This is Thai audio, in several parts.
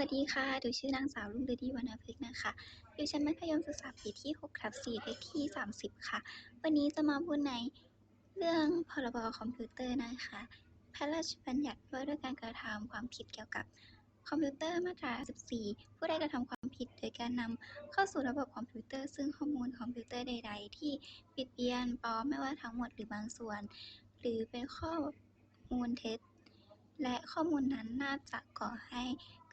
วัสดีค่ะ ดูชื่อนางสาวรุ่งฤดีวรรณพฤกษ์นะคะ อยู่ชั้นมัธยมศึกษาปีที่6ทับ4เลขที่ 30 ค่ะ วันนี้จะมาพูดในเรื่องพรบคอมพิวเตอร์นะคะ พระราชบัญญัติว่าด้วยการกระทำความผิดเกี่ยวกับคอมพิวเตอร์มาตรา 14 ผู้ใดกระทำความผิดโดยการนำเข้าสู่ระบบคอมพิวเตอร์ ซึ่งข้อมูลคอมพิวเตอร์ใด ๆ ที่บิดเบียนปลอมไม่ว่าทั้งหมดหรือบางส่วน หรือเป็นข้อมูลเท็จและข้อมูลนั้นน่าจะก่อให้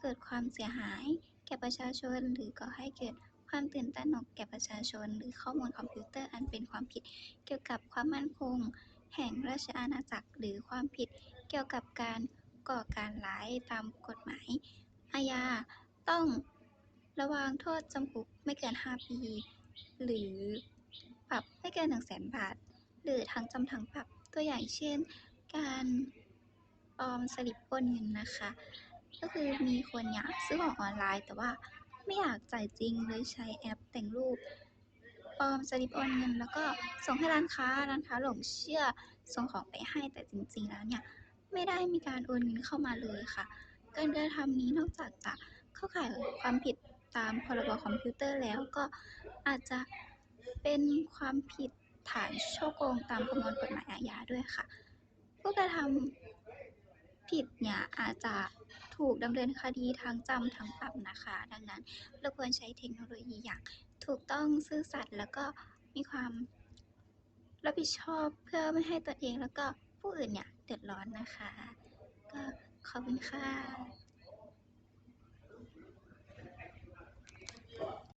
เกิดความเสียหาย แก่ประชาชน หรือก่อให้เกิดความตื่นตระหนกแก่ประชาชน หรือข้อมูลคอมพิวเตอร์อันเป็นความผิดเกี่ยวกับความมั่นคง แห่งราชอาณาจักร หรือความผิดเกี่ยวกับการก่อการร้ายตามกฎหมายอาญาต้องระวางโทษจำคุกไม่เกิน 5 ปี หรือปรับไม่เกิน1 0 0 0 0แบาท หรือทั้งจำทั้งปรับตัวอย่างเช่น การปลอมสลิปโอนเงินนะคะ ก็คือมีคนอยากซื้อของออนไลน์ แต่ว่าไม่อยากจ่ายจริงเลยใช้แอปแต่งรูปปลอมสลิปโอนเงินแล้วก็ส่งให้ร้านค้าร้านค้าหลงเชื่อส่งของไปให้แต่จริง ๆ แล้วเนี่ยไม่ได้มีการโอนเงินเข้ามาเลยค่ะ การกระทำนี้นอกจากจะเข้าข่ายความผิดตามพรบคอมพิวเตอร์แล้วก็อาจจะเป็นความผิดฐานช่อโกงตามประมวลกฎหมายอาญาด้วยค่ะ ผู้กระทำผิดเนี่ยอาจจะ ถูกดำเนินคดีทั้งจำทั้งปรับนะคะ ดังนั้นเราควรใช้เทคโนโลยีอย่างถูกต้องซื่อสัตย์แล้วก็มีความรับผิดชอบเพื่อไม่ให้ตัวเองแล้วก็ผู้อื่นเนี่ยเดือดร้อนนะคะ ก็ขอบคุณค่ะ